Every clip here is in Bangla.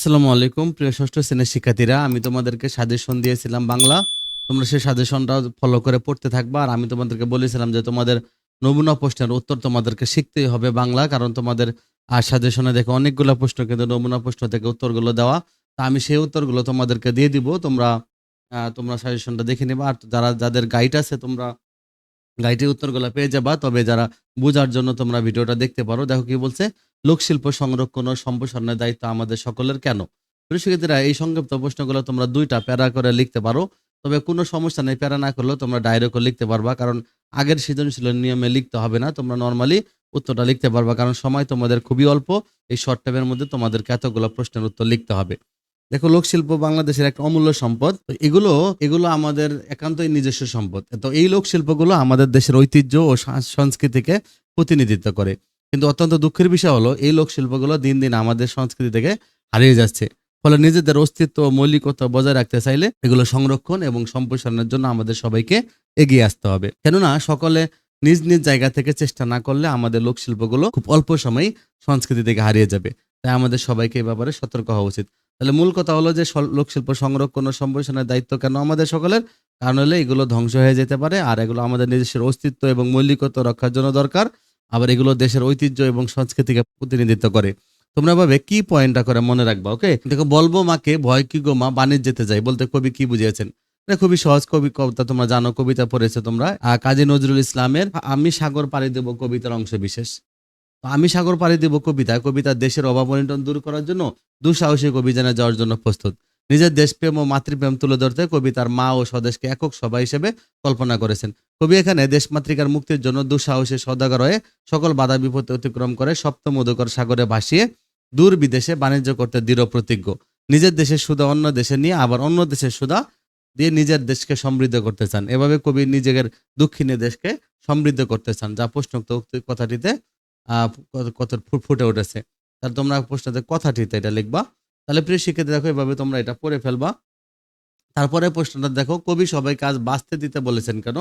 আসসালামু আলাইকুম, প্রিয় ষষ্ঠ শ্রেণির শিক্ষার্থীরা। আমি তোমাদেরকে সাজেশন দিয়েছিলাম বাংলা। তোমরা সেই সাজেশনটা ফলো করে পড়তে থাকবা। আর আমি তোমাদেরকে বলেছিলাম যে তোমাদের নমুনা প্রশ্নের উত্তর তোমাদেরকে শিখতেই হবে বাংলা, কারণ তোমাদের আর সাজেশনে দেখো অনেকগুলো প্রশ্ন, কিন্তু নমুনা প্রশ্ন থেকে উত্তরগুলো দেওয়া। তা আমি সেই উত্তরগুলো তোমাদেরকে দিয়ে দিব। তোমরা তোমরা সাজেশনটা দেখে নেবা। আর যারা, যাদের গাইড আছে, তোমরা গাইডের উত্তরগুলো পেয়ে যাবা। তবে যারা বোঝার জন্য তোমরা ভিডিওটা দেখতে পারো। দেখো কি বলছে লোকশিল্প সংরক্ষণ ও সম্প্রসারণের দায়িত্ব আমাদের সকলের, কেন? শিক্ষার্থীরা, এই সংক্ষিপ্ত প্রশ্নগুলো তোমরা দুইটা প্যারা করে লিখতে পারো। তবে কোনো সমস্যা নেই, প্যারা না করলেও তোমরা ডাইরেক্টও লিখতে পারবা, কারণ আগের সৃজনশীল নিয়মে লিখতে হবে না, তোমরা নর্মালি উত্তরটা লিখতে পারবা, কারণ সময় তোমাদের খুবই অল্প। এই শর্ট টাইমের মধ্যে তোমাদেরকে এতগুলো প্রশ্নের উত্তর লিখতে হবে। দেখো, লোকশিল্প বাংলাদেশের একটা অমূল্য সম্পদ। এগুলো এগুলো আমাদের একান্তই নিজস্ব সম্পদ। তো এই লোকশিল্পগুলো আমাদের দেশের ঐতিহ্য ও সাংস- সংস্কৃতিকে প্রতিনিধিত্ব করে। কিন্তু অত্যন্ত দুঃখের বিষয় হলো, এই লোকশিল্পগুলো দিন দিন আমাদের সংস্কৃতি থেকে হারিয়ে যাচ্ছে। ফলে নিজেদের অস্তিত্ব মৌলিকতা বজায় রাখতে চাইলে এগুলো সংরক্ষণ এবং সম্প্রসারণের জন্য আমাদের সবাইকে এগিয়ে আসতে হবে। কেননা সকলে নিজ নিজ জায়গা থেকে চেষ্টা না করলে আমাদের লোকশিল্পগুলো খুব অল্প সময়েই সংস্কৃতি থেকে হারিয়ে যাবে। তাই আমাদের সবাইকে এ ব্যাপারে সতর্ক হওয়া উচিত। তাহলে মূল কথা হলো যে লোকশিল্প সংরক্ষণ ও সম্প্রসারণের দায়িত্ব কেন আমাদের সকলের? কারণ হলে এগুলো ধ্বংস হয়ে যেতে পারে আর এগুলো আমাদের নিজস্ব অস্তিত্ব এবং মৌলিকত্ব রক্ষার জন্য দরকার। আবার এগুলো দেশের ঐতিহ্য এবং সংস্কৃতিকে প্রতিনিধিত্ব করে। তোমরা ভাবে কি পয়েন্টটা করে মনে রাখবা, ওকে? দেখো, বলব মাকে, ভয় কি গো মা? বাণিজ্যতে যাই বলতে কবি কি বুঝিয়েছেন? খুবই সহজ কবি, কবিতা তোমরা জানো, কবিতা পড়েছো তোমরা। কাজী নজরুল ইসলামের আমি সাগর পাড়ি দেব কবিতার অংশ বিশেষ। আমি সাগর পাড়ি দেব কবিতা কবিতা দেশের অভাব দূর করার জন্য দুঃসাহসিক অভিযানে যাওয়ার জন্য প্রস্তুত। নিজের দেশপ্রেম ও মাতৃপ্রেম তুলে ধরতে কবি তার মা ও স্বদেশকে একক সভা হিসেবে কল্পনা করেছেন। কবি এখানে দেশমাতৃকার মুক্তির জন্য দুঃসাহসে সদাগর হয়ে সকল বাধা বিপত্তি অতিক্রম করে সপ্তম উদকর সাগরে ভাসিয়ে দূর বিদেশে বাণিজ্য করতে দৃঢ় প্রতিজ্ঞ। নিজের দেশের সুদা অন্য দেশে নিয়ে আবার অন্য দেশের সুদা দিয়ে নিজের দেশকে সমৃদ্ধ করতে চান। এভাবে কবি নিজের দক্ষিণে দেশকে সমৃদ্ধ করতে চান, যা প্রশ্নোক্ত কথাটিতে কত- ফুটে উঠেছে। তাহলে তোমরা প্রশ্নতে কথাটিতে এটা লিখবা। তাহলে প্রিয় শিক্ষার্থী, দেখো, এভাবে তোমরা এটা পড়ে ফেলবা। তারপরে প্রশ্নটা, দেখো, কবি সবাই কাজ বাঁচতে দিতে বলেছেন কেন?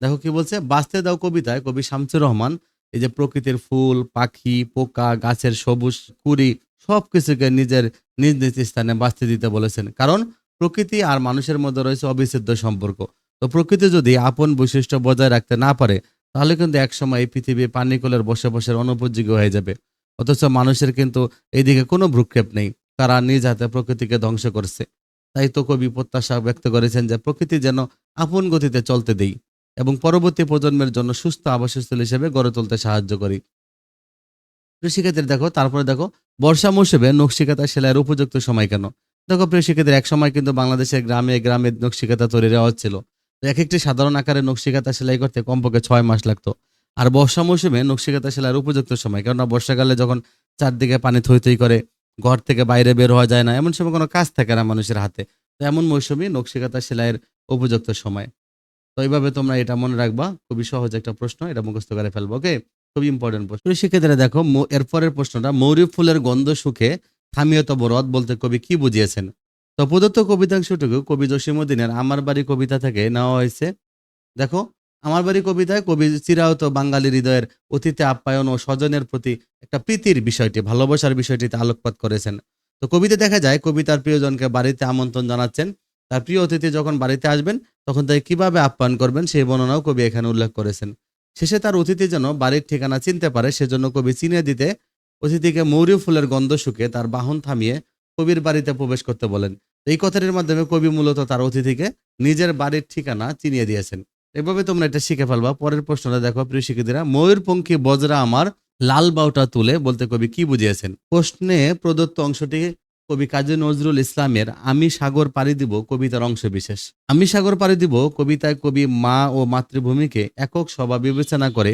দেখো কি বলছে, বাঁচতে দাও কবিতায় কবি শামসুর রহমান, এই যে প্রকৃতির ফুল, পাখি, পোকা, গাছের সবুজ কুড়ি, সবকিছুকে নিজের নিজ নিজ স্থানে বাঁচতে দিতে বলেছেন। কারণ প্রকৃতি আর মানুষের মধ্যে রয়েছে অবিচ্ছেদ্য সম্পর্ক। তো প্রকৃতি যদি আপন বৈশিষ্ট্য বজায় রাখতে না পারে, তাহলে কিন্তু একসময় এই পৃথিবী পানিকলের বসে বসে অনুপযোগী হয়ে যাবে। অথচ মানুষের কিন্তু এইদিকে কোনো ভ্রুক্ষেপ নেই। তারা নিজ হাতে প্রকৃতিকে ধ্বংস করছে। তাই তো কবি প্রত্যাশা ব্যক্ত করেছেন যে প্রকৃতি যেন আপন গতিতে চলতে দেই এবং পরবর্তী প্রজন্মের জন্য সুস্থ আবাসস্থল হিসেবে গড়ে তুলতে সাহায্য করি। শিক্ষার্থীরা দেখো, তারপরে দেখো, বর্ষা মৌসুমে নকশিকাতা সেলাইয়ের উপযুক্ত সময় কেন? দেখো শিক্ষার্থীরা এক সময় কিন্তু বাংলাদেশের গ্রামে গ্রামে নকশিকাতা তৈরি রেওয়াজ ছিল। এক একটি সাধারণ আকারে নকশিকাতা সেলাই করতে কমপক্ষে ছয় মাস লাগতো। আর বর্ষা মৌসুমে নকশিকাতা সেলাইয়ের উপযুক্ত সময়, কেননা বর্ষাকালে যখন চারদিকে পানি থই থই করে ঘর থেকে বাইরে বের হওয়া যায় না। এমন সময় কোনো কাজ থাকে না মানুষের হাতে। তো এমন মৌসুমে নকশিকাতা সেলাইয়ের উপযুক্ত সময়। তো এইভাবে তোমরা এটা মনে রাখবা। খুবই সহজ একটা প্রশ্ন। এটা মুখস্থ করে ফেলব, ওকে? খুবই ইম্পর্টেন্ট প্রশ্ন। শিক্ষার্থীরা দেখো এরপরের প্রশ্নটা, মৌরি ফুলের গন্ধ সুখে থামিয়ে তব রথ বলতে কবি কি বুঝিয়েছেন? তো প্রদত্ত কবিতাংশটুকু কবি জসিমুদ্দিনের আমার বাড়ি কবিতা থেকে নেওয়া হয়েছে। দেখো আমার বাড়ি কবিতায় কবি চিরায়ত বাঙালি হৃদয়ের অতীতে আপ্যায়ন ও স্বজনের প্রতি একটা প্রীতির বিষয়টি, ভালোবাসার বিষয়টিতে আলোকপাত করেছেন। তো কবিতে দেখা যায়, কবি তার প্রিয়জনকে বাড়িতে আমন্ত্রণ জানাচ্ছেন। তার প্রিয় অতিথি যখন বাড়িতে আসবেন, তখন তাকে কীভাবে আপ্যায়ন করবেন সেই বর্ণনাও কবি এখানে উল্লেখ করেছেন। শেষে তার অতিথি যেন বাড়ির ঠিকানা চিনতে পারে, সেজন্য কবি চিনিয়ে দিতে অতিথিকে মৌরি ফুলের গন্ধ শুকে তার বাহন থামিয়ে কবির বাড়িতে প্রবেশ করতে বলেন। এই কথাটির মাধ্যমে কবি মূলত তার অতিথিকে নিজের বাড়ির ঠিকানা চিনিয়ে দিয়েছেন। এভাবে তোমরা এটা শিখে ফেলবা। পরের প্রশ্নটা দেখো, প্রিয় শিক্ষার্থীরা, ময়ূরপঙ্খী বজরা আমার লাল বাউটা তুলে বলতে কবি কি বুঝিয়েছেন? প্রশ্নে প্রদত্ত অংশটি কবি কাজী নজরুল ইসলামের আমি সাগর পাড়ি দিব কবিতার অংশ বিশেষ আমি সাগর পাড়ি দিব কবিতায় কবি মা ও মাতৃভূমিকে একক সভা বিবেচনা করে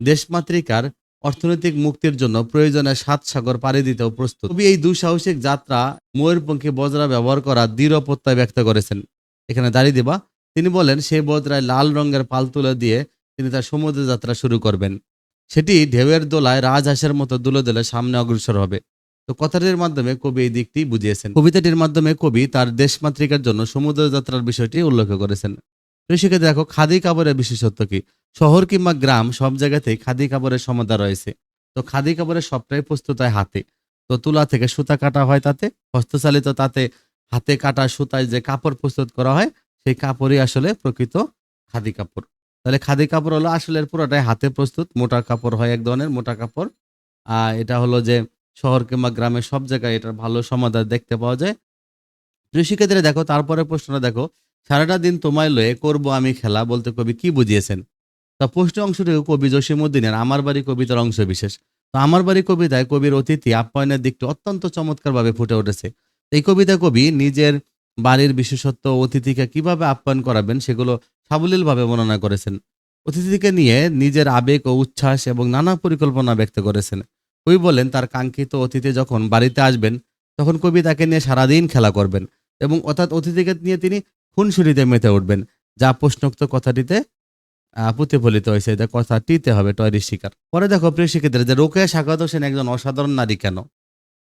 দেশমাতৃকার অর্থনৈতিক মুক্তির জন্য প্রয়োজনে সাত সাগর পাড়ি দিতেও প্রস্তুত। কবি এই দুঃসাহসিক যাত্রা ময়ূরপঙ্খী বজরা ব্যবহার করা দৃঢ় প্রত্যয় ব্যক্ত করেছেন। এখানে দাঁড়িয়ে দিবা তিনি বলেন, সেই বজরায় লাল রঙের পাল তুলে দিয়ে তিনি তার সমুদ্র যাত্রা শুরু করবেন। সেটি ঢেউয়ের দোলায় রাজহাঁসের মতো দুলো দুলে সামনে অগ্রসর হবে। তো কথাটির মাধ্যমে কবি এই দিকটি বুঝিয়েছেন। কবিতাটির মাধ্যমে কবি তার দেশমাতৃকার জন্য সমুদ্র যাত্রার বিষয়টি উল্লেখ করেছেন। কৃষিকে দেখো, খাদি কাপড়ের বিশেষত্ব কি? শহর কিংবা গ্রাম, সব জায়গাতেই খাদি কাপড়ের সমাদা রয়েছে। তো খাদি কাপড়ের সবটাই প্রস্তুত হয় হাতে। তো তুলা থেকে সুতা কাটা হয় তাতে, হস্তচালিত তাতে হাতে কাটা সুতায় যে কাপড় প্রস্তুত করা হয় সেই কাপড়ই আসলে প্রকৃত খাদি কাপড়। তাহলে খাদি কাপড় হলো আসলে পুরোটাই হাতে প্রস্তুত, মোটা কাপড় হয় এক ধরনের, মোটা কাপড়। আর এটা হলো যে শহর কিংবা গ্রামের সব জায়গায় এটার ভালো সমাধান দেখতে পাওয়া যায়। প্রিয় দেখো তারপরে প্রশ্নটা দেখো, সারাটা দিন তোমায় লয়ে করব আমি খেলা বলতে কবি কি বুঝিয়েছেন? তা প্রশ্ন অংশটি কবি জসিমুদ্দিনের আমার বাড়ি কবিতার অংশ বিশেষ। তো আমার বাড়ি কবিতায় কবির অতিথি আপ্যায়নের দিকটি অত্যন্ত চমৎকারভাবে ফুটে উঠেছে। এই কবিতা কবি নিজের বাড়ির বিশেষত্ব অতিথিকে কীভাবে আপ্যায়ন করাবেন সেগুলো সাবলীলভাবে বর্ণনা করেছেন। অতিথিকে নিয়ে নিজের আবেগ ও উচ্ছ্বাস এবং নানা পরিকল্পনা ব্যক্ত করেছেন। কবি বলেন, তার কাঙ্ক্ষিত অতিথি যখন বাড়িতে আসবেন, তখন কবি তাকে নিয়ে সারাদিন খেলা করবেন এবং অর্থাৎ অতিথিকে নিয়ে তিনি খুনসুরিতে মেতে উঠবেন। যা প্রশ্নোক্ত কথাটিতে প্রতিফলিত হয়েছে। এটা কথাটিতে হবে, টয়রি শিকার পরে দেখো, প্রিয় শিক্ষিতরা যে রোকেয়া সাকাত হোসেন একজন অসাধারণ নারী কেন?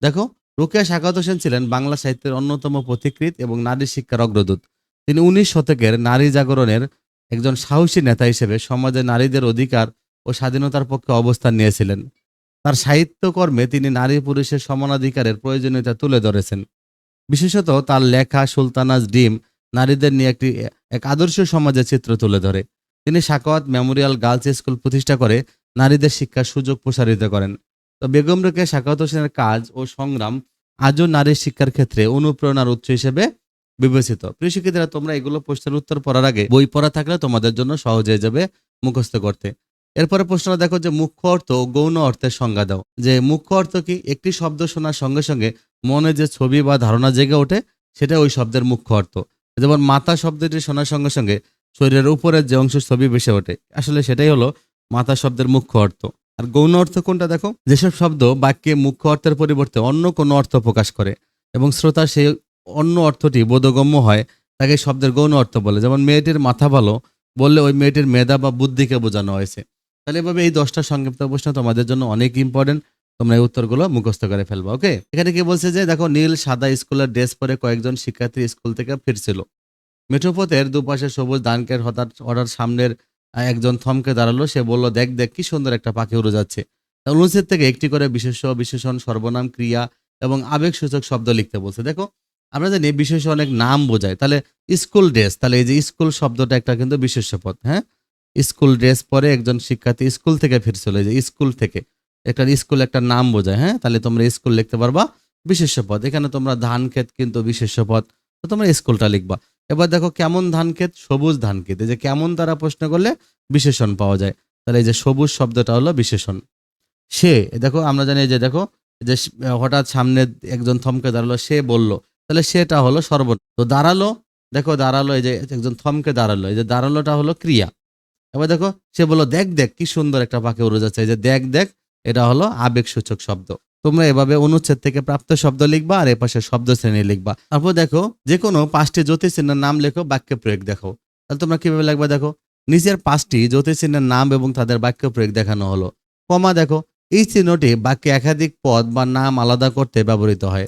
দেখো রোকেয়া সাকাত হোসেন ছিলেন বাংলা সাহিত্যের অন্যতম পথিকৃত এবং নারী শিক্ষার অগ্রদূত। তিনি উনিশ শতকের নারী জাগরণের একজন সাহসী নেতা হিসেবে সমাজে নারীদের অধিকার ও স্বাধীনতার পক্ষে অবস্থান নিয়েছিলেন। তার সাহিত্যকর্মে তিনি নারী পুরুষের সমানাধিকারের প্রয়োজনীয়তা তুলে ধরেছেন। বিশেষত তার লেখা সুলতানাজ ডিম নারীদের নিয়ে একটি, এক আদর্শ সমাজের চিত্র তুলে ধরে। তিনি সাকাওয়াত মেমোরিয়াল গার্লস স্কুল প্রতিষ্ঠা করে নারীদের শিক্ষার সুযোগ প্রসারিত করেন। তো বেগম রোকেয়া সাকাওয়াত হোসেনের কাজ ও সংগ্রাম আজও নারীর শিক্ষার ক্ষেত্রে অনুপ্রেরণার উৎস হিসেবে বিবেচিত। প্রিয় শিক্ষিতরা তোমরা এগুলো প্রশ্নের উত্তর পড়ার আগে বই পড়া থাকলে তোমাদের জন্য সহজ হয়ে যাবে মুখস্থ করতে। এরপরে প্রশ্নটা দেখো যে মুখ্য অর্থ ও গৌণ অর্থের সংজ্ঞা দাও। যে মুখ্য অর্থ কি? একটি শব্দ শোনার সঙ্গে সঙ্গে মনে যে ছবি বা ধারণা জেগে ওঠে, সেটা ওই শব্দের মুখ্য অর্থ। যেমন মাথা শব্দটি শোনার সঙ্গে সঙ্গে শরীরের উপরের যে অংশ ছবি ভেসে ওঠে, আসলে সেটাই হলো মাথা শব্দের মুখ্য অর্থ। আর গৌণ অর্থ কোনটা দেখো? যেসব শব্দ বাক্যে মুখ্য অর্থের পরিবর্তে অন্য কোনো অর্থ প্রকাশ করে এবং শ্রোতা সেই অন্য অর্থটি বোধগম্য হয়, তাকে শব্দের গৌণ অর্থ বলে। যেমন মেয়েটির মাথা ভালো বললে ওই মেয়েটির মেধা বা বুদ্ধিকে বোঝানো হয়েছে। তাহলে এভাবে এই দশটা সংক্ষিপ্ত প্রশ্ন তোমাদের জন্য অনেক ইম্পর্টেন্ট তোমরা এই উত্তরগুলো মুখস্থ করে ফেলবা, ওকে? এখানে কি বলছে যে, দেখো, নীল, সাদা স্কুলের ড্রেস পরে কয়েকজন শিক্ষার্থী স্কুল থেকে ফিরছিল। মেঠোপথের দুপাশে সবুজ ধানকের হঠাৎ হঠাৎ সামনের একজন থমকে দাঁড়াল, সে বলল, দেখ দেখ, কি সুন্দর একটা পাখি উড়ে যাচ্ছে। অনুচ্ছেদ থেকে একটি করে বিশেষ্য, বিশেষণ, সর্বনাম, ক্রিয়া এবং আবেগসূচক শব্দ লিখতে বলছে। দেখো, আমরা জানি বিশেষ অনেক নাম বোঝায়। তাহলে স্কুল ড্রেস, তাহলে এই যে স্কুল শব্দটা একটা কিন্তু বিশেষ্য পদ হ্যাঁ? স্কুল ড্রেস পরে একজন শিক্ষার্থী স্কুল থেকে ফিরছিল যে স্কুল থেকে। একটা স্কুল একটা নাম বোঝায় হ্যাঁ? তাহলে তোমরা স্কুল লিখতে পারবা বিশেষ্য পদ। এখানে তোমরা ধান, ক্ষেত কিন্তু বিশেষ্য পদ। তো তোমরা স্কুলটা লিখবা। এবার দেখো কেমন ধান ক্ষেত? সবুজ ধান ক্ষেত। এই যে কেমন তারা প্রশ্ন করলে বিশেষণ পাওয়া যায়। তাহলে এই যে সবুজ শব্দটা হলো বিশেষণ। সে দেখো আমরা জানি যে দেখো যে হঠাৎ সামনে একজন থমকে দাঁড়াল, সে বলল, তাহলে সেটা হলো সর্ব তো দাঁড়াল, দেখো দাঁড়াল এই যে একজন থমকে দাঁড়াল, এই যে দাঁড়ালোটা হলো ক্রিয়া। এবার দেখো, সে বলল, দেখ দেখ, কি সুন্দর একটা পাখি উড়ে যাচ্ছে। এই যে দেখ দেখ, এটা হলো আবেগসূচক শব্দ। তোমরা এভাবে অনুচ্ছেদ থেকে প্রাপ্ত শব্দ লিখবা আর এপাশে শব্দ শ্রেণি লিখবা। তারপর দেখো যে কোনো পাঁচটি জ্যোতিষচিহ্নের নাম লেখো, বাক্যে প্রয়োগ দেখো। তাহলে তোমরা কীভাবে লিখবা দেখো? নিচের পাঁচটি জ্যোতিষচিহ্নের নাম এবং তাদের বাক্য প্রয়োগ দেখানো হলো। কমা দেখো, এই চিহ্নটি বাক্যে একাধিক পদ বা নাম আলাদা করতে ব্যবহৃত হয়।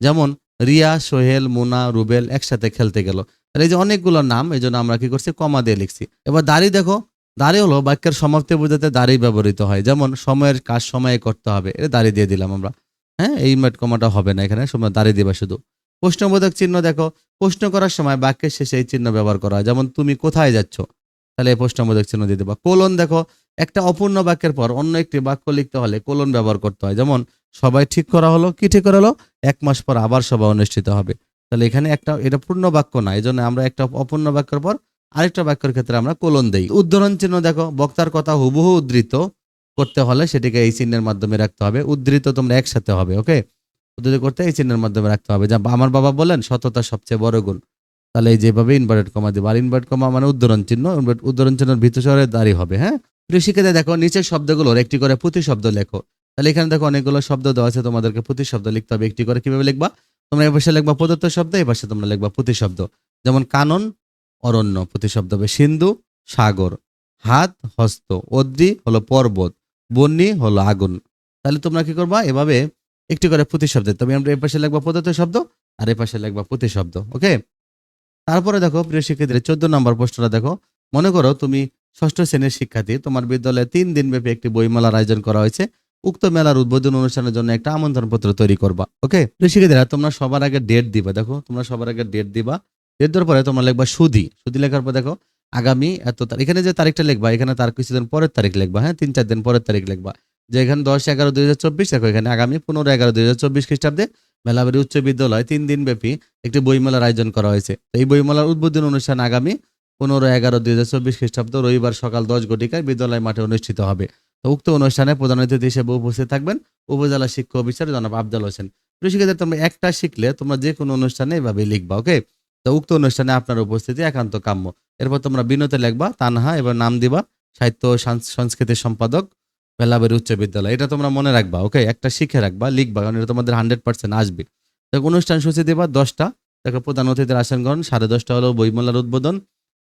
যেমন, রিয়া, সোহেল, মুনা, রুবেল একসাথে খেলতে গেল। তাহলে এই যে অনেকগুলো নাম, এই জন্য আমরা কি করছি? কমা দিয়ে লিখছি। এবার দাড়ি দেখো দাড়ি হলো বাক্যের সমাপ্তি বোঝাতে দাড়ি ব্যবহৃত হয়। যেমন, সময়ের কাজ সময়ে করতে হবে, এটা দাড়ি দিয়ে দিলাম আমরা। হ্যাঁ এই মেট কমাটা হবে না এখানে, সময় দাড়ি দিবা শুধু। প্রশ্নবোধক চিহ্ন দেখো, প্রশ্ন করার সময় বাক্যের শেষে এই চিহ্ন ব্যবহার করা হয়। যেমন, তুমি কোথায় যাচ্ছ? তাহলে এই প্রশ্নবোধক চিহ্ন দিয়ে দেবা। কোলন দেখো, একটা অপূর্ণ বাক্যের পর অন্য একটি বাক্য লিখতে হলে কোলন ব্যবহার করতে হয়। যেমন, সবাই ঠিক করা হলো, কি ঠিক করা হলো? এক মাস পর আবার সভা অনুষ্ঠিত হবে। তাহলে এখানে একটা, এটা পূর্ণ বাক্য না এই জন্য আমরা একটা অপূর্ণ বাক্যের পর আরেকটা বাক্যের ক্ষেত্রে আমরা কোলন দেই। উদ্ধরণ চিহ্ন দেখো, বক্তার কথা হুবহু উদ্ধৃত করতে হলে সেটিকে এই চিহ্নের মাধ্যমে রাখতে হবে। উদ্ধৃত তোমরা একসাথে হবে, ওকে? উদ্ধৃত করতে এই চিহ্নের মাধ্যমে রাখতে হবে। যা আমার বাবা বলেন সততা সবচেয়ে বড় গুণ। তাহলে এই যেভাবে ইনভার্টেড কমা দিবে। আর ইনভার্ট কমা মানে উদ্ধরণ চিহ্ন। উদ্ধরণ চিহ্নের ভিতর শহরে দাঁড়িয়ে হবে হ্যাঁ? শিক্ষিতা দেখো, নিচের শব্দগুলোর একটি করে প্রতি শব্দ লেখো। তাহলে এখানে দেখো অনেকগুলো শব্দ দেওয়া আছে, তোমাদেরকে প্রতি শব্দ লিখতে হবে। একটি করে কীভাবে লিখবা? তোমরা এ পাশে লিখবা প্রদত্ত শব্দ এ পাশে তোমরা লিখবা প্রতি শব্দ যেমন কানন অরণ্য প্রতিশব্দ হবে সিন্ধু, সাগর। হাত হস্ত, অদ্রি হলো পর্বত বন্যি হলো আগুন। তাহলে তোমরা কি করবা? এভাবে একটি করে প্রতি শব্দ তবে আমরা এ পাশে লিখবা প্রদত্ত শব্দ আর এ পাশে লিখবা প্রতি শব্দ ওকে? তারপরে দেখো, প্রিয় শিক্ষার্থীরা, চোদ্দ নম্বর প্রশ্নটা দেখো। মনে করো তুমি ষষ্ঠ শ্রেণির শিক্ষার্থী, তোমার বিদ্যালয়ে তিন দিন ব্যাপী একটি বইমেলার আয়োজন করা হয়েছে। উক্ত মেলার উদ্বোধন অনুষ্ঠানের জন্য একটা আমন্ত্রণ পত্র তৈরি করবা, ওকে? শিক্ষার্থীরা, তোমরা সবার আগে ডেট দিবা, দেখো, তোমরা সবার আগে ডেট দিবা। দেওয়ার পরে তোমরা লিখবা সুদি সুদি লেখার পর দেখো আগামী এত তারিখ। এখানে যে তারিখটা লিখবা এখানে তার কিছুদিন পরের তারিখ লিখবা হ্যাঁ? তিন চার দিন পরের তারিখ লিখবা। যে এখানে দশ এগারো দুই হাজার চব্বিশ দেখো এখানে আগামী পনেরো এগারো দুই হাজার চব্বিশ খ্রিস্টাব্দে মেলাবাড়ি উচ্চ বিদ্যালয় তিন দিন ব্যাপী একটি বইমেলার আয়োজন করা হয়েছে। এই বইমেলার উদ্বোধন অনুষ্ঠান আগামী পনেরো এগারো দুই হাজার চব্বিশ খ্রিস্টাব্দ রবিবার সকাল দশ ঘটিকায় বিদ্যালয় মাঠে অনুষ্ঠিত হবে। তো উক্ত অনুষ্ঠানে প্রধান অতিথি হিসেবে উপস্থিত থাকবেন উপজেলা শিক্ষা অফিসার জনাব আবদাল হোসেন। শিক্ষার্থীরা, তোমরা একটা শিখলে তোমরা যে কোনো অনুষ্ঠানে এভাবে লিখবা ওকে? তো উক্ত অনুষ্ঠানে আপনার উপস্থিতি একান্ত কাম্য। এরপর তোমরা বিনতে লিখবা, তানহা, এবার নাম দিবা, সাহিত্য সংস্কৃতির সম্পাদক বেলাবের উচ্চ বিদ্যালয়। এটা তোমরা মনে রাখবা, ওকে? একটা শিখে রাখবা, লিখবা, কারণ এটা তোমাদের হান্ড্রেড পার্সেন্ট আসবে। দেখো, অনুষ্ঠান সূচি দিবা দশটা। দেখো, প্রধান অতিথির আসন গ্রহণ সাড়ে দশটা হলো বইমেলার উদ্বোধন,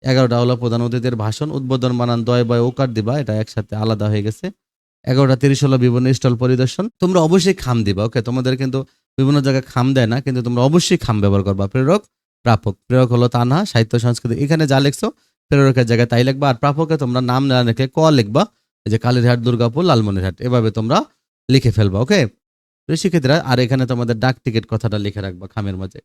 এগারোটা হলো প্রধান অতিথির ভাষণ, উদ্বোধন বানান দয় বয় ওকার দিবা, এটা একসাথে আলাদা হয়ে গেছে। এগারোটা তিরিশ হলো বিভিন্ন স্টল পরিদর্শন। তোমরা অবশ্যই খাম দিবা, ওকে? তোমাদের কিন্তু বিভিন্ন জায়গায় খাম দেয় না, কিন্তু তোমরা অবশ্যই খাম ব্যবহার করবা, প্রেরক। প্রাপক। প্রেরক হলো তানহা, সাহিত্য, সংস্কৃতি। এখানে যা লিখছো, প্রেরকের জায়গায় তাই লিখবা। আর প্রাপকে তোমরা নাম না লিখে ক লিখবা? এই যে কালীরহাট, দুর্গাপুর, লালমনিরহাট। এভাবে তোমরা লিখে ফেলবা, ওকে? শিক্ষার্থীরা, আর এখানে তোমাদের ডাক টিকিট কথাটা লিখে রাখবা খামের মাঝে।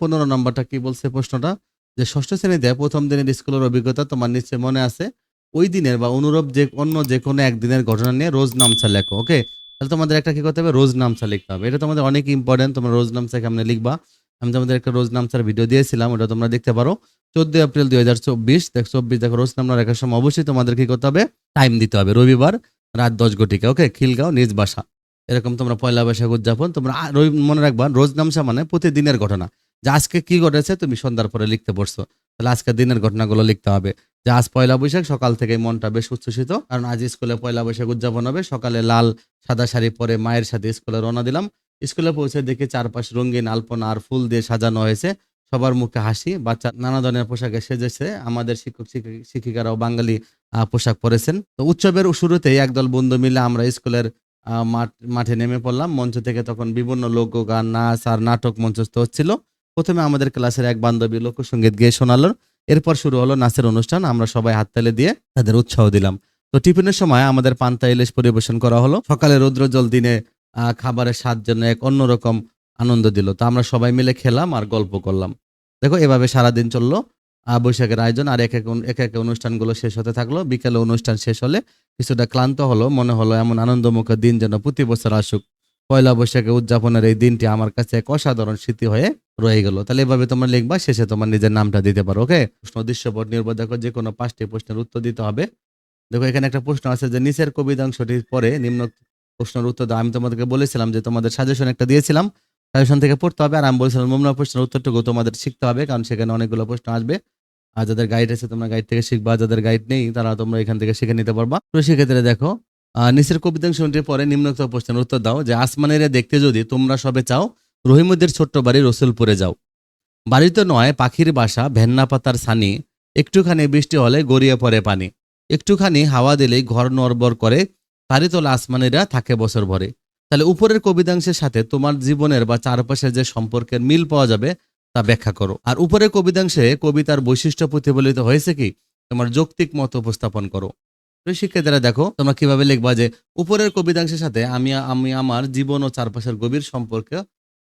পনেরো নম্বরটা কি বলছে প্রশ্নটা? যে ষষ্ঠ শ্রেণীতে প্রথম দিনের স্কুলের অভিজ্ঞতা তোমার নিশ্চয় মনে আছে? ওই দিনের বা অনুরূপ যে অন্য যে কোনো একদিনের ঘটনা নিয়ে রোজ নামছা লেখো, ওকে? তাহলে তোমাদের একটা কি করতে হবে? রোজ নামছা লিখতে হবে। এটা তোমাদের অনেক ইম্পর্টেন্ট তোমরা রোজ নামসা কেমনে লিখবা? আমি তোমাদের একটা রোজ নামসার ভিডিও দিয়েছিলাম, ওটা তোমরা দেখতে পারো। চোদ্দ এপ্রিল দুই হাজার চব্বিশ, দেখ, চব্বিশ দেখো, রোজ নাম লেখার সময় অবশ্যই তোমাদের কি করতে হবে? টাইম দিতে হবে। রবিবার রাত দশ ঘটিকা ওকে খিলগাঁও, নিজ বাসা। এরকম তোমরা পয়লা বৈশাখ উদযাপন, তোমরা মনে রাখবা, রোজ নামসা মানে প্রতিদিনের ঘটনা। যে আজকে কি ঘটেছে, তুমি সন্ধ্যার পরে লিখতে পড়ছো। তাহলে আজকে দিনের ঘটনাগুলো লিখতে হবে। যে আজ পয়লা বৈশাখ, সকাল থেকে মনটা বেশ উচ্ছ্বসিত। কারণ আজ স্কুলে পয়লা বৈশাখ উদযাপন হবে। সকালে লাল সাদা শাড়ি পরে মায়ের সাথে স্কুলে রওনা দিলাম। স্কুলে পৌঁছে দেখে চারপাশ রঙিন আলপনা আর ফুল দিয়ে সাজানো হয়েছে। সবার মুখে হাসি, বাচ্চা নানা ধরনের পোশাকে সেজেছে। আমাদের শিক্ষক শিক্ষিকারাও বাঙালি পোশাক পরেছেন। তো উৎসবের শুরুতেই একদল বন্ধু মিলে আমরা স্কুলের মাঠ, মাঠে নেমে পড়লাম। মঞ্চ থেকে তখন বিভিন্ন লোকগান নাচ আর নাটক মঞ্চস্থ হচ্ছিল। প্রথমে আমাদের ক্লাসের এক বান্ধবী লোকসঙ্গীত গেয়ে শোনালো। এরপর শুরু হলো নাচের অনুষ্ঠান। আমরা সবাই হাততালি দিয়ে তাদের উৎসাহ দিলাম। তো টিফিনের সময় আমাদের পান্তা ইলিশ পরিবেশন করা হলো। সকালে রৌদ্রজল দিনে খাবারের স্বাদ জন্য এক অন্যরকম আনন্দ দিল। তো আমরা সবাই মিলে খেলাম আর গল্প করলাম। দেখো, এভাবে সারাদিন চলল। বৈশাখের আয়োজন আর এক এক এক এক অনুষ্ঠানগুলো শেষ হতে থাকল। বিকেলে অনুষ্ঠান শেষ হলে কিছুটা ক্লান্ত হলো, মনে হলো এমন আনন্দমুখর দিন যেন প্রতি বছর আসুক। পয়লা বৈশাখে উদযাপনের এই দিনটি আমার কাছে এক অসাধারণ স্মৃতি হয়ে রয়ে গেল। তাহলে এভাবে তোমরা লিখবা, শেষে তোমার নিজের নামটা দিতে পারো, ওকে? প্রশ্ন দৃশ্যপট নির্ভর, দেখো যে কোনো পাঁচটি প্রশ্নের উত্তর দিতে হবে। দেখো, এখানে একটা প্রশ্ন আছে যে, নিচের কবিতাংশটির পরে নিম্ন প্রশ্নের উত্তর দাও। আমি তোমাদেরকে বলেছিলাম যে তোমাদের সাজেশন একটা দিয়েছিলাম। সাজেশন থেকে পড়তে হবে। আর আমি বলেছিলাম নিম্ন প্রশ্নের উত্তরটুকু তোমাদের শিখতে হবে, কারণ সেখানে অনেকগুলো প্রশ্ন আসবে। আর যাদের গাইড আছে, তোমরা গাইড থেকে শিখবা। যাদের গাইড নেই, তারা তোমরা এখান থেকে শিখে নিতে পারবা। তো সেক্ষেত্রে দেখো নিচের কবিতাংশটির পরে নিম্নোক্ত প্রশ্নের উত্তর দাও যে, আসমানের দেখতে যদি তোমরা সবে চাও, রহিমুদ্দের ছোট্ট বাড়ি রসুলপুরে যাও। বাড়িতে নয়, পাখির বাসা, ভেন্না পাতার ছানি। একটুখানি বৃষ্টি হলে গড়িয়ে পড়ে পানি। একটুখানি হাওয়া দিলেই ঘর নড়বড় করে তারই তোলা আসমানিরা থাকে বছর ভরে। তাহলে উপরের কবিতাংশের সাথে তোমার জীবনের বা চারপাশের যে সম্পর্কের মিল পাওয়া যাবে তা ব্যাখ্যা করো। আর উপরের কবিতাংশে কবিতার বৈশিষ্ট্য প্রতিফলিত হয়েছে কি? তোমার যৌক্তিক মত উপস্থাপন করো। শিক্ষার্থীরা, দেখো, তোমরা কীভাবে লিখবা যে উপরের কবিতাংশের সাথে আমি আমি আমার জীবন ও চারপাশের গভীর সম্পর্কে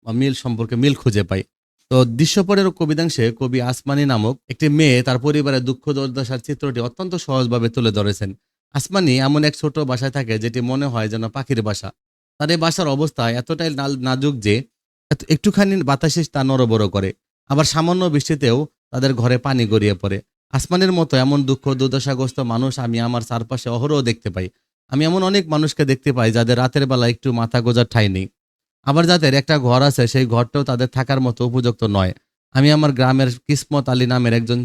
মিল সম্পর্কে মিল খুঁজে পাই। তো দৃশ্যপরের কবিতাংশে কবি আসমানি নামক একটি মেয়ে তার পরিবারের দুঃখ দুর্দশার চিত্রটি অত্যন্ত সহজভাবে তুলে ধরেছেন। আসমানি এমন এক ছোট বাসায় থাকে যেটি মনে হয় যেন পাখির বাসা। তার এই বাসার অবস্থা এতটাই নাজুক যে একটুখানি বাতাসে তা নড়বড় করে। আবার সামান্য বৃষ্টিতেও তাদের ঘরে পানি গড়িয়ে পড়ে। আসমানের মতো এমন দুঃখ দুর্দশাগ্রস্ত মানুষ আমি আমার চারপাশে অহরহ দেখতে পাই। আমি এমন অনেক মানুষকে দেখতে পাই যাদের রাতের বেলা একটু মাথা গোজার ঠাঁই নেই। আবার যাদের একটা ঘর আছে সেই ঘরটাও তাদের থাকার মতো উপযুক্ত নয়। আমি আমার গ্রামের কিসমত আলী নামের একজন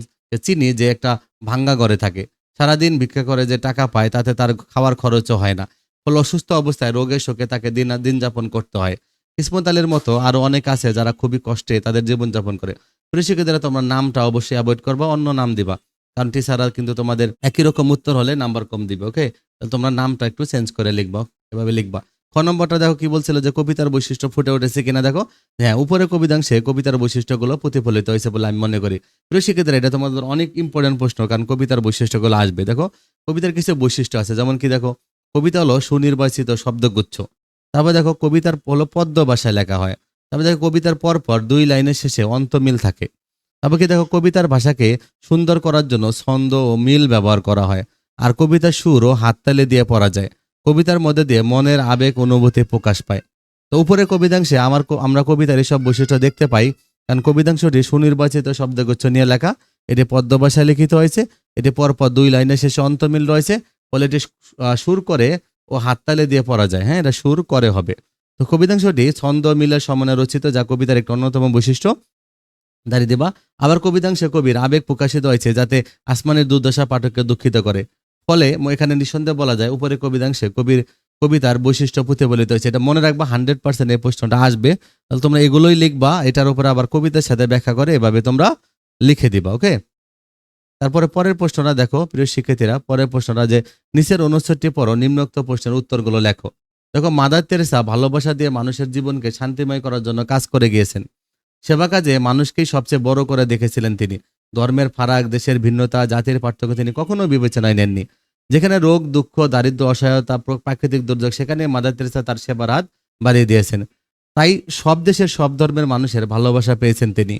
চিনি যে একটা ভাঙ্গা ঘরে থাকে। সারাদিন ভিক্ষা করে যে টাকা পায়, তাতে তার খাওয়ার খরচও হয় না। ফলে অসুস্থ অবস্থায় রোগে শোকে তাকে দিন দিন যাপন করতে হয়। কিসমত আলীর মতো আরও অনেক আছে যারা খুবই কষ্টে তাদের জীবনযাপন করে। কৃষিকেদের তোমার নামটা অবশ্যই অ্যাভয়েড করবা, অন্য নাম দিবা। কারণ টিচাররা কিন্তু তোমাদের একই রকম উত্তর হলে নাম্বার কম দিবে ওকে তোমরা নামটা একটু চেঞ্জ করে লিখবা, এভাবে লিখবা। খ নম্বরটা দেখো কি বলছিল যে কবিতার বৈশিষ্ট্য ফুটে উঠেছে কিনা দেখো। হ্যাঁ উপরে কবিতাংশে কবিতার বৈশিষ্ট্যগুলো প্রতিফলিত হয়েছে বলে আমি মনে করি। প্রিয় এটা তোমাদের অনেক ইম্পর্টেন্ট প্রশ্ন, কারণ কবিতার বৈশিষ্ট্যগুলো আসবে। দেখো, কবিতার কিছু বৈশিষ্ট্য আছে, যেমন কি দেখো, কবিতা হলো সুনির্বাচিত শব্দগুচ্ছ। তারপর দেখো, কবিতার হলো পদ্য ভাষায় লেখা হয়। তারপর দেখো, কবিতার পরপর দুই লাইনের শেষে অন্তমিল থাকে। তারপর কি দেখো, কবিতার ভাষাকে সুন্দর করার জন্য ছন্দ ও মিল ব্যবহার করা হয়। আর কবিতার সুর ও হাততালি দিয়ে পড়া যায়। কবিতার মধ্যে দিয়ে মনের আবেগ, অনুভূতি প্রকাশ পায়। তো উপরে কবিতাংশে আমার আমরা কবিতার এসব বৈশিষ্ট্য দেখতে পাই। কারণ কবিতাংশটি সুনির্বাচিত শব্দগুচ্ছ নিয়ে লেখা। এটি পদ্য ভাষায় লিখিত হয়েছে। এটি পরপর দুই লাইনের শেষে অন্তমিল রয়েছে। ফলে এটি সুর করে ও হাততালে দিয়ে পড়া যায়। হ্যাঁ এটা সুর করে হবে। তো কবিতাংশটি ছন্দ, মিলের সমানে রচিত, যা কবিতার একটি অন্যতম বৈশিষ্ট্য। দাঁড়িয়ে দেবা। আবার কবিতাংশে কবির আবেগ প্রকাশিত হয়েছে, যাতে আসমানের দুর্দশা পাঠককে দুঃখিত করে। ফলে এখানে নিঃসন্দেহে বলা যায়, উপরে কবিতাংশে কবির কবিতার বৈশিষ্ট্য প্রতিফলিত হয়েছে। এটা মনে রাখবা হান্ড্রেড পার্সেন্ট এই প্রশ্নটা আসবে। তাহলে তোমরা এগুলোই লিখবা, এটার উপরে আবার কবিতার সাথে ব্যাখ্যা করে এভাবে তোমরা লিখে দিবা, ওকে? তারপরে পরের প্রশ্নটা দেখো, প্রিয় শিক্ষার্থীরা, পরের প্রশ্নটা যে, নিচের অনুচ্ছেদটি পড়ো, নিম্নোক্ত প্রশ্নের উত্তরগুলো লেখো। দেখো, মাদার তেরেসা ভালোবাসা দিয়ে মানুষের জীবনকে শান্তিময় করার জন্য কাজ করে গিয়েছেন। সেবা কাজে মানুষকেই সবচেয়ে বড় করে দেখেছিলেন তিনি। ধর্মের ফারাক, দেশের ভিন্নতা, জাতির পার্থক্য তিনি কখনো বিবেচনায় নেননি। যেখানে রোগ, দুঃখ দারিদ্র অসহায়তা, প্র- প্রাকৃতিক দুর্যোগ, সেখানে মাদার তেরেসা তার সেবার হাত বাড়িয়ে দিয়েছেন। তাই সব দেশের সব ধর্মের মানুষের ভালোবাসা পেয়েছেন তিনি।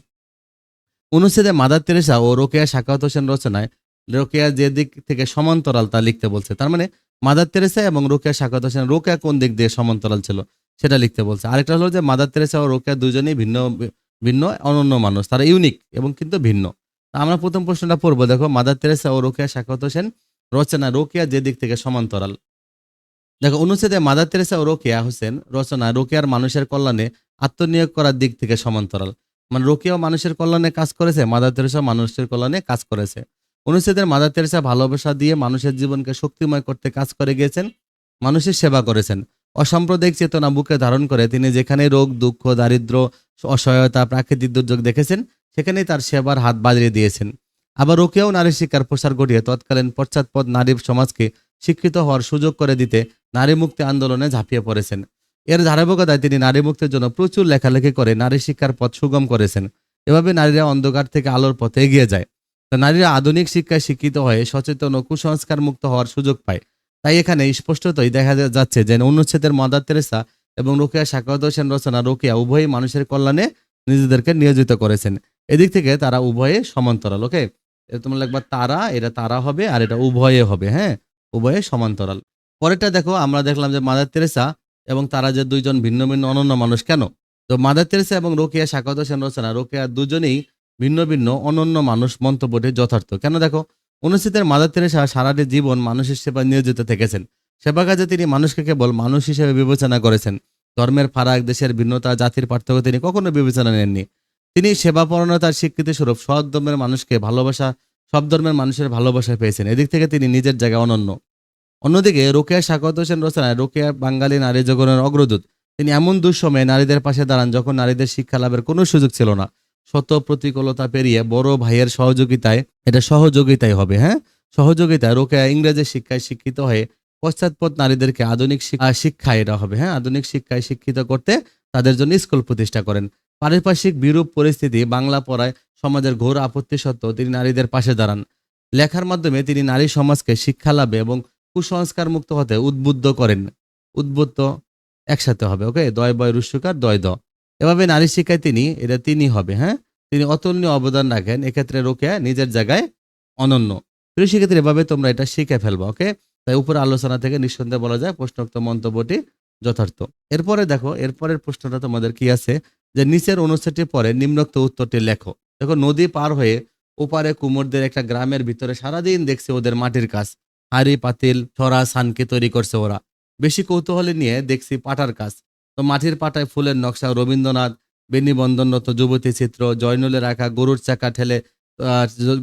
অনুচ্ছেদে মাদার তেরেসা ও রোকেয়া শাকাত হোসেন রচনায় রোকেয়া যে দিক থেকে সমান্তরাল তা লিখতে বলছে। তার মানে মাদার তেরেসা এবং রোকেয়া শাকাত হোসেন, রোকেয়া কোন দিক দিয়ে সমান্তরাল ছিল সেটা লিখতে বলছে। আরেকটা হলো যে মাদার তেরেসা ও রোকেয়া দুজনেই ভিন্ন ভিন্ন, অনন্য মানুষ। তারা ইউনিক এবং কিন্তু ভিন্ন। আমরা প্রথম প্রশ্নটা পড়ব। দেখো, মাদার তেরেসা ও রোকেয়া শাকাত হোসেন রচনা রোকেয়া যে দিক থেকে সমান্তরাল। দেখো, অনুচ্ছেদে মাদার তেরেসা ও রোকেয়া হোসেন, রচনা রোকেয়ার মানুষের কল্যাণে আত্মনিয়োগ করার দিক থেকে সমান্তরাল। মানে রোকেয়াও মানুষের কল্যাণে কাজ করেছে, মাদার তেরেসা মানুষের কল্যাণে কাজ করেছে। অনুচ্ছেদের মাদার তেরেসা ভালোবাসা দিয়ে মানুষের জীবনকে শক্তিময় করতে কাজ করে গিয়েছেন, মানুষের সেবা করেছেন। অসাম্প্রদায়িক চেতনা বুকে ধারণ করে তিনি যেখানে রোগ, দুঃখ, দারিদ্র, অসহায়তা, প্রাকৃতিক দুর্যোগ দেখেছেন, সেখানেই তার সেবার হাত বাজিয়ে দিয়েছেন। আবার রোকেয়াও নারী শিক্ষার প্রসার ঘটিয়ে তৎকালীন পশ্চাৎপদ নারী সমাজকে শিক্ষিত হওয়ার সুযোগ করে দিতে নারী মুক্তি আন্দোলনে ঝাঁপিয়ে পড়েছেন। এর ধারাবাহিকতায় তিনি নারী মুক্তির জন্য প্রচুর লেখালেখি করে নারী শিক্ষার পথ সুগম করেছেন। এভাবে নারীরা অন্ধকার থেকে আলোর পথে এগিয়ে যায়। নারীরা আধুনিক শিক্ষায় শিক্ষিত হয়ে সচেতন ও কুসংস্কার মুক্ত হওয়ার সুযোগ পায়। তাই এখানে স্পষ্টতই দেখা যাচ্ছে যে অনুচ্ছেদের মাদার তেরেসা এবং রোকেয়া শাকাত হোসেন রচনা রোকেয়া উভয়ই মানুষের কল্যাণে নিজেদেরকে নিয়োজিত করেছেন। এদিক থেকে তারা উভয়ে সমান্তরাল, ওকে? তোমরা লিখবা তারা, এটা তারা হবে আর এটা উভয়ে হবে হ্যাঁ? উভয়ে সমান্তরাল। পরেরটা দেখো, আমরা দেখলাম যে মাদার তেরেসা এবং তারা যে দুইজন ভিন্ন ভিন্ন অনন্য মানুষ কেন? তো মাদার তেরেসা এবং রোকেয়া শাকাত হোসেন রচনা, রোকেয়া দুজনেই ভিন্ন ভিন্ন অনন্য মানুষ মন্তব্যটি যথার্থ। কেন দেখো? অনুষ্ঠিতের মাদার তেরেসা সারাটি জীবন মানুষের সেবায় নিয়োজিত থেকেছেন। সেবা কাজে তিনি মানুষকে কেবল মানুষ হিসেবে বিবেচনা করেছেন। ধর্মের ফারাক, দেশের ভিন্নতা, জাতির পার্থক্য তিনি কখনো বিবেচনা নেননি। তিনি সেবা পরণতার স্বীকৃতি স্বরূপ সৎ ধর্মের মানুষকে ভালোবাসা সব ধর্মের মানুষের ভালোবাসা পেয়েছেন। এদিক থেকে তিনি নিজের জায়গায় অনন্য। অন্যদিকে রোকেয়া শাকত হোসেন রচনায় রোকেয়া বাঙালি নারী জগনের অগ্রদূত। তিনি এমন দুঃসময়ে নারীদের পাশে দাঁড়ান যখন নারীদের শিক্ষা লাভের কোনো সুযোগ ছিল না। শত প্রতিকূলতা পেরিয়ে বড় ভাইয়ের সহযোগিতায়, এটা সহযোগিতাই হবে হ্যাঁ? সহযোগিতায় রোকেয়া ইংরেজি শিক্ষায় শিক্ষিত হয়ে পশ্চাৎপদ নারীদেরকে আধুনিক শিক্ষায় এটা হবে হ্যাঁ? আধুনিক শিক্ষায় শিক্ষিত করতে তাদের জন্য স্কুল প্রতিষ্ঠা করেন। পারিপার্শ্বিক বিরূপ পরিস্থিতি বাংলা পড়ায় সমাজের ঘোর আপত্তি সত্ত্বেও তিনি নারীদের পাশে দাঁড়ান। লেখার মাধ্যমে তিনি নারী সমাজকে শিক্ষা লাভে এবং কুসংস্কার মুক্ত হতে উদ্বুদ্ধ করেন। উদ্বুদ্ধ একসাথে হবে, ওকে? দয়, বয় রুস্যকার দয়, দ। এভাবে নারী শিক্ষায় তিনি এটা তিনি হবে হ্যাঁ? তিনি অতুলনীয় অবদান রাখেন। এক্ষেত্রে রোকেয়া নিজের জায়গায় অনন্য। প্রিয় শিক্ষার্থী, এভাবে তোমরা এটা শিখে ফেলব, ওকে? তাই উপরে আলোচনা থেকে নিঃসন্দেহে বলা যায় প্রশ্নোক্ত মন্তব্যটি যথার্থ। এরপরে দেখো, এরপরের প্রশ্নটা তোমাদের কি আছে? যে নিচের অনুচ্ছেদটির পরে নিম্নোক্ত উত্তরটি লেখো। দেখো, নদী পার হয়ে ওপারে কুমোরদের একটা গ্রামের ভিতরে সারাদিন দেখছে ওদের মাটির কাজ। হাড়ি, পাতিল, ছড়া, সানকে তৈরি করছে ওরা। বেশি কৌতূহলী নিয়ে দেখছি পাটার কাজ। তো মাটির পাটায় ফুলের নকশা, রবীন্দ্রনাথ বেনিবন্ধনরত যুবতী চিত্র জয়নুলে রাখা গরুর চাকা ঠেলে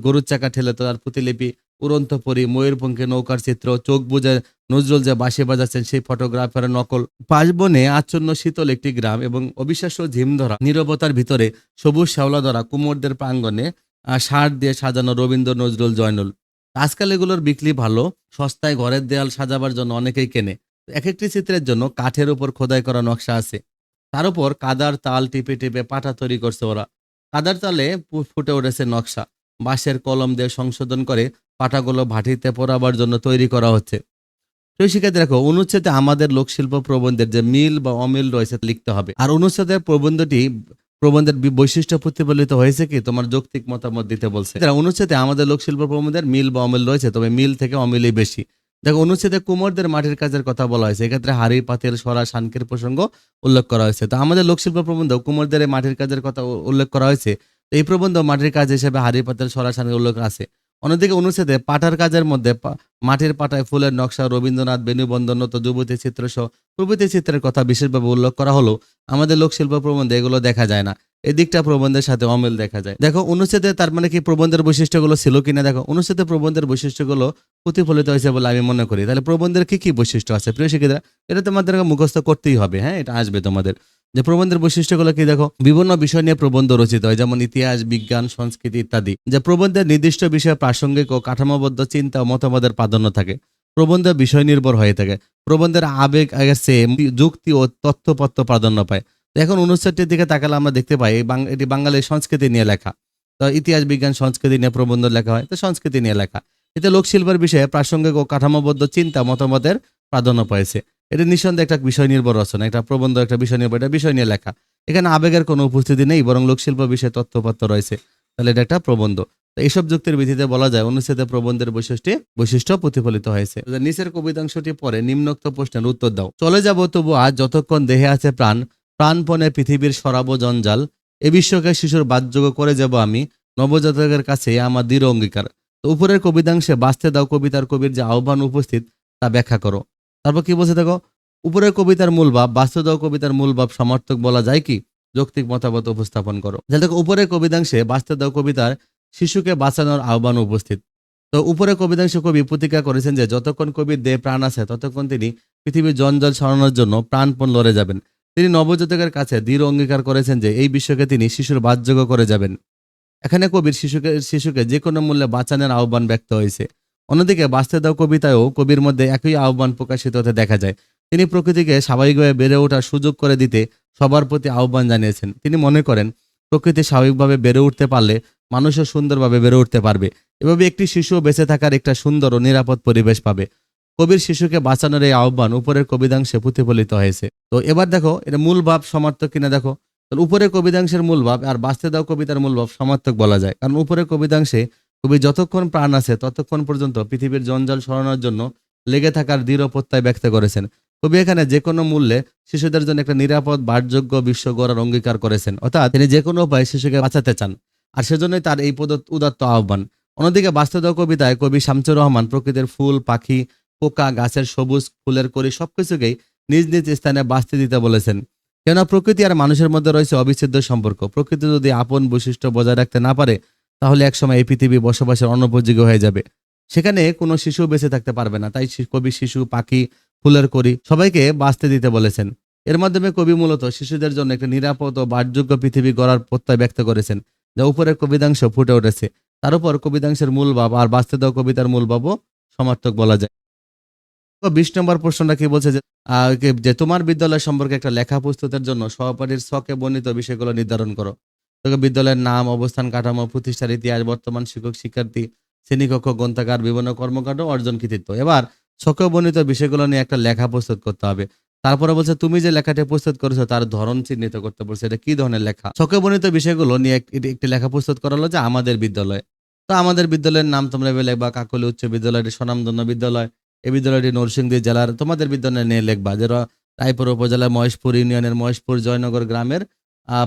গরুর চাকা ঠেলে তার প্রতিলিপি উড়ন্ত পরি ময়ূরপঙ্খী নৌকার চিত্র, চোখ বুঝে নজরুল যে বাঁশি বাজাচ্ছেন সেই ফটোগ্রাফারের নকল। পাশবনে আচ্ছন্ন শীতল একটি গ্রাম এবং অবিশ্বাস্য ঝিমধরা নীরবতার ভিতরে সবুজ শ্যাওলা ধরা কুমোরদের প্রাঙ্গণে সার দিয়ে সাজানো রবীন্দ্র নজরুল, জয়নুল। আজকাল এগুলোর বিক্রি ভালো, সস্তায় ঘরের দেয়াল সাজাবার জন্য অনেকেই কেনে। এক একটি চিত্রের জন্য কাঠের উপর খোদাই করা নকশা আছে। তার উপর কাদার তাল টিপে টিপে পাটা তৈরি করছে ওরা। কাদার তালে ফুটে উঠেছে নকশা। বাঁশের কলম দিয়ে সংশোধন করে পাটাগুলো ভাটিতে পোড়াবার জন্য তৈরি করা হচ্ছে। প্রিয় শিক্ষার্থী দেখো, অনুচ্ছেদে আমাদের লোকশিল্প প্রবন্ধের যে মিল বা অমিল রয়েছে লিখতে হবে। আর অনুচ্ছেদের প্রবন্ধটি, প্রবন্ধের বৈশিষ্ট্য প্রতিফলিত হয়েছে কি? তোমার যৌক্তিক মতামত দিতে বলছে। অনুচ্ছেদে আমাদের লোকশিল্প প্রবন্ধের মিল বা অমিল রয়েছে, তবে মিল থেকে অমিলই বেশি। দেখো, অনুচ্ছেদে কুমোরদের মাটির কাজের কথা বলা হয়েছে। এক্ষেত্রে হাড়ি, পাতিল, সরা, শানকের প্রসঙ্গ উল্লেখ করা হয়েছে। তো আমাদের লোকশিল্প প্রবন্ধ কুমোরদের মাটির কাজের কথা উল্লেখ করা হয়েছে। তো এই প্রবন্ধ মাটির কাজ হিসেবে হাড়ি, পাতিল, সরা, শানকের উল্লেখ আছে। অন্যদিকে অনুচ্ছেদে পাটার কাজের মধ্যে মাটির পাটায় ফুলের নকশা, রবীন্দ্রনাথ, বেণুবন্ধন তো যুবতী চিত্র সহ প্রভৃতি চিত্রের কথা বিশেষভাবে উল্লেখ করা হলো আমাদের লোকশিল্প প্রবন্ধে এগুলো দেখা যায় না। এই দিকটা প্রবন্ধের সাথে অমিল দেখা যায়। দেখো, অনুচ্ছেদে তার মানে কি প্রবন্ধের বৈশিষ্ট্যগুলো ছিল কিনা? দেখো, অনুচ্ছেদে প্রবন্ধের বৈশিষ্ট্যগুলো প্রতিফলিত হয়েছে বলে আমি মনে করি। তাহলে প্রবন্ধের কি কি বৈশিষ্ট্য আছে? প্রিয় শিক্ষিতরা এটা তোমাদের মুখস্থ করতেই হবে হ্যাঁ? এটা আসবে তোমাদের। যে প্রবন্ধের বৈশিষ্ট্যগুলো কি? দেখো, বিভিন্ন বিষয় নিয়ে প্রবন্ধ রচিত হয়, যেমন ইতিহাস, বিজ্ঞান, সংস্কৃতি ইত্যাদি। যে প্রবন্ধের নির্দিষ্ট বিষয়ে প্রাসঙ্গিক ও কাঠামোবদ্ধ চিন্তা ও মতামতের প্রাধান্য থাকে। প্রবন্ধ বিষয় নির্ভর হয়ে থাকে। প্রবন্ধের আবেগ আগের চেয়ে যুক্তি ও তথ্যপত্র প্রাধান্য পায়। এখন অনুচ্ছেদটির দিকে তাকালে আমরা দেখতে পাই এটি বাঙালির সংস্কৃতি নিয়ে লেখা। তো ইতিহাস, বিজ্ঞান, সংস্কৃতি নিয়ে প্রবন্ধ লেখা হয়, তো সংস্কৃতি নিয়ে লেখা। এতে লোকশিল্পের বিষয়ে প্রাসঙ্গিক ও কাঠামোবদ্ধ চিন্তা, মতামতের প্রাধান্য পাইছে। এটা নিঃসন্দেহে একটা বিষয় নির্ভর রচনা, একটা প্রবন্ধ, একটা বিষয় নির্ভর এটা বিষয় নিয়ে লেখা। এখানে আবেগের কোনো উপস্থিতি নেই, বরং লোকশিল্প বিষয়ে তথ্যপত্র রয়েছে। তাহলে এটা একটা প্রবন্ধ। তো এইসব যুক্তির ভিত্তিতে বলা যায়, অনুচ্ছেদে প্রবন্ধের বৈশিষ্ট্য বৈশিষ্ট্য প্রতিফলিত হয়েছে। নিচের কবিতাংশটি পরে নিম্নোক্ত প্রশ্নের উত্তর দাও। চলে যাব তবু আজ যতক্ষণ দেহে আছে প্রাণ প্রাণপণে পৃথিবীর সরাব জঞ্জাল, এ বিশ্বকে শিশুর বাদযোগ্য করে যাব আমি, নবজাতকের কাছে আমার দৃঢ় অঙ্গীকার। তো উপরের কবিতাংশে, বাঁচতে দাও কবিতার কবির যে আহ্বান উপস্থিত, তা ব্যাখ্যা করো। তারপর কি বলছে দেখো? উপরের কবিতার মূল ভাব, বাঁচতে দাও কবিতার মূল ভাব সমর্থক বলা যায় কি? যৌক্তিক মতামত উপস্থাপন করো। তাহলে দেখো, উপরের কবিতাংশে, বাঁচতে দাও কবিতার শিশুকে বাঁচানোর আহ্বান উপস্থিত। তো উপরে কবিতাংশে কবি প্রতিজ্ঞা করেছেন যে, যতক্ষণ কবির দেহে প্রাণ আছে, ততক্ষণ তিনি পৃথিবীর জঞ্জল সরানোর জন্য প্রাণপণ লড়ে যাবেন। তিনি নবজাতকের কাছে দৃঢ় অঙ্গীকার করেছেন যে এই বিশ্বকে তিনি শিশুর বাদযোগ্য করে যাবেন। এখানে কবির শিশুকে শিশুকে যে কোনো মূল্যে বাঁচানোর আহ্বান ব্যক্ত হয়েছে। অন্যদিকে বাঁচতে দাও কবিতায়ও কবির মধ্যে একই আহ্বান প্রকাশিত হতে দেখা যায়। তিনি প্রকৃতিকে স্বাভাবিকভাবে বেড়ে ওঠার সুযোগ করে দিতে সবার প্রতি আহ্বান জানিয়েছেন। তিনি মনে করেন, প্রকৃতি স্বাভাবিকভাবে বেড়ে উঠতে পারলে মানুষও সুন্দরভাবে বেড়ে উঠতে পারবে। এভাবে একটি শিশুও বেঁচে থাকার একটা সুন্দর ও নিরাপদ পরিবেশ পাবে। কবির শিশুকে বাঁচানোর এই আহ্বান উপরের কবিতাংশে প্রতিফলিত হয়েছে। তো এবার দেখো, এটা মূল ভাব সমার্থক কিনা দেখো। তাহলে উপরের কবিতাংশের মূল ভাব আর বাঁচতে দাও কবিতার মূল ভাব সমার্থক বলা যায়। কারণ উপরের কবিতাংশে কবি যতক্ষণ প্রাণ আছে, ততক্ষণ পর্যন্ত পৃথিবীর জঞ্জাল সরানোর জন্য লেগে থাকার দৃঢ় প্রত্যয় ব্যক্ত করেছেন। কবি এখানে যে কোনো মূল্যে শিশুদের জন্য একটা নিরাপদ, বাসযোগ্য বিশ্ব গড়ার অঙ্গীকার করেছেন। অর্থাৎ তিনি যে কোনো উপায়ে শিশুকে বাঁচাতে চান, আর সেজন্যই তার এই পদ- উদাত্ত আহ্বান। অন্যদিকে বাস্তব কবিতায় কবি শামসুর রহমান প্রকৃতির ফুল, পাখি পোকা, গাছের সবুজ ফুলের করি সবকিছুকেই নিজ নিজ স্থানে বাঁচতে দিতে বলেছেন। কেননা প্রকৃতি আর মানুষের মধ্যে রয়েছে অবিচ্ছেদ্য সম্পর্ক। প্রকৃতি যদি আপন বৈশিষ্ট্য বজায় রাখতে না পারে, তাহলে একসময় এই পৃথিবী বসবাসের অনুপযোগী হয়ে যাবে। সেখানে কোনো শিশু বেঁচে থাকতে পারবে না, তাই কবি শিশু, পাখি, ফুলের করি সবাইকে বাঁচতে দিতে বলেছেন। এর মাধ্যমে কবি মূলত শিশুদের জন্য একটি নিরাপদ ও বাসযোগ্য পৃথিবী গড়ার প্রত্যয় ব্যক্ত করেছেন, যা উপরের কবিতাংশ ফুটে উঠেছে। তার উপর কবিতাংশের মূল ভাব আর দাও কবিতার মূল ভাবও সমার্থক বলা যায়। বিশ নম্বর প্রশ্নটা কি বলছে যে তোমার বিদ্যালয় সম্পর্কে একটা লেখা প্রস্তুতের জন্য সহপাঠীর ছকে বর্ণিত বিষয়গুলো নির্ধারণ করো। তোকে বিদ্যালয়ের নাম, অবস্থান, কাঠামো, প্রতিষ্ঠার ইতিহাস, বর্তমান শিক্ষক, শিক্ষার্থী, শ্রেণীকক্ষ, গ্রন্থাগার, বিভিন্ন কর্মকাণ্ড অর্জন কৃতিত্ব এবার ছকে বর্ণিত বিষয়গুলো নিয়ে একটা লেখা প্রস্তুত করতে হবে। তারপরে বলছে, তুমি যে লেখাটি প্রস্তুত করেছ তার ধরন চিহ্নিত করতে বলছে। এটা কি ধরনের লেখা? ছকে বর্ণিত বিষয়গুলো নিয়ে একটি লেখা প্রস্তুত করা হলো যে আমাদের বিদ্যালয়। তো আমাদের বিদ্যালয়ের নাম তোমরা লিখবা, কাকলি উচ্চ বিদ্যালয়, এটি স্বনামধন্য বিদ্যালয়। এই বিদ্যালয়টি নরসিংদী জেলার তোমাদের বিদ্যালয় নিয়ে লেখবা যে র- রায়পুর উপজেলার মহেশপুর ইউনিয়নের মহেশপুর জয়নগর গ্রামের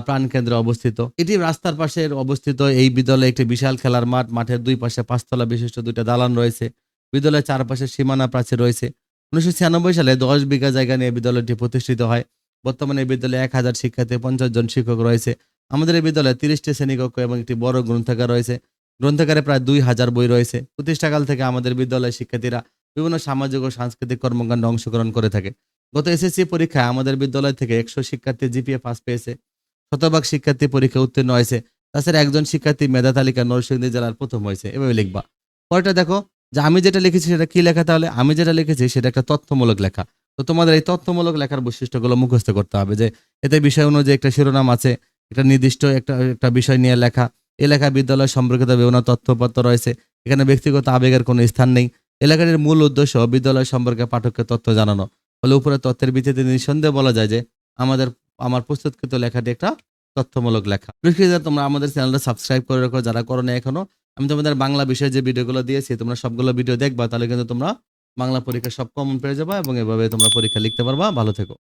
প্রাণকেন্দ্রে অবস্থিত। এটি রাস্তার পাশে অবস্থিত এই বিদ্যালয়ে একটি বিশাল খেলার মাঠ, মাঠের দুই পাশে পাঁচতলা বিশিষ্ট দুইটা দালান রয়েছে। বিদ্যালয়ের চারপাশে সীমানা প্রাচীর রয়েছে। উনিশশো ছিয়ানব্বই সালে দশ বিঘা জায়গা নিয়ে বিদ্যালয়টি প্রতিষ্ঠিত হয়। বর্তমানে বিদ্যালয়ে এক হাজার শিক্ষার্থী, পঞ্চাশ জন শিক্ষক রয়েছে। আমাদের এই বিদ্যালয়ে তিরিশটি শ্রেণীকক্ষ এবং একটি বড় গ্রন্থাগার রয়েছে। গ্রন্থাগারে প্রায় দুই হাজার বই রয়েছে। প্রতিষ্ঠাকাল থেকে আমাদের বিদ্যালয়ের শিক্ষার্থীরা বিভিন্ন সামাজিক ও সাংস্কৃতিক কর্মকাণ্ডে অংশগ্রহণ করে থাকে। গত এসএসসি পরীক্ষায় আমাদের বিদ্যালয় থেকে একশো শিক্ষার্থী জিপিএ পাস পেয়েছে। শতভাগ শিক্ষার্থী পরীক্ষা উত্তীর্ণ হয়েছে। তাছাড়া একজন শিক্ষার্থী মেধা তালিকা নরসিংদী জেলার প্রথম হয়েছে। এভাবে লিখবা। পরেরটা দেখো, যে আমি যেটা লিখেছি সেটা কি লেখা তাহলে? আমি যেটা লিখেছি সেটা একটা তথ্যমূলক লেখা। তো তোমাদের এই তথ্যমূলক লেখার বৈশিষ্ট্যগুলো মুখস্থ করতে হবে যে এতে বিষয় অনুযায়ী একটা শিরোনাম আছে, একটা নির্দিষ্ট একটা একটা বিষয় নিয়ে লেখা। এই লেখা বিদ্যালয় সম্পর্কিত বিভিন্ন তথ্যপত্র রয়েছে। এখানে ব্যক্তিগত আবেগের কোনো স্থান নেই। এই লেখাটির মূল উদ্দেশ্য বিদ্যালয় সম্পর্কে পাঠককে তথ্য জানানো। ফলে উপরে তথ্যের ভিত্তিতে নিঃসন্দেহে বলা যায় যে, আমাদের, আমার প্রস্তুতকৃত লেখাটি একটা তথ্যমূলক লেখা। প্রিয় তোমরা আমাদের চ্যানেলটা সাবস্ক্রাইব করে রাখো। যারা করো না এখনও, আমি তোমাদের বাংলা বিষয়ে যে ভিডিওগুলো দিয়েছি, তোমরা সবগুলো ভিডিও দেখবা, তাহলে কিন্তু তোমরা বাংলা পরীক্ষা সব কমন পেয়ে যাবা এবং এভাবে তোমরা পরীক্ষা লিখতে পারবা। ভালো থেকো।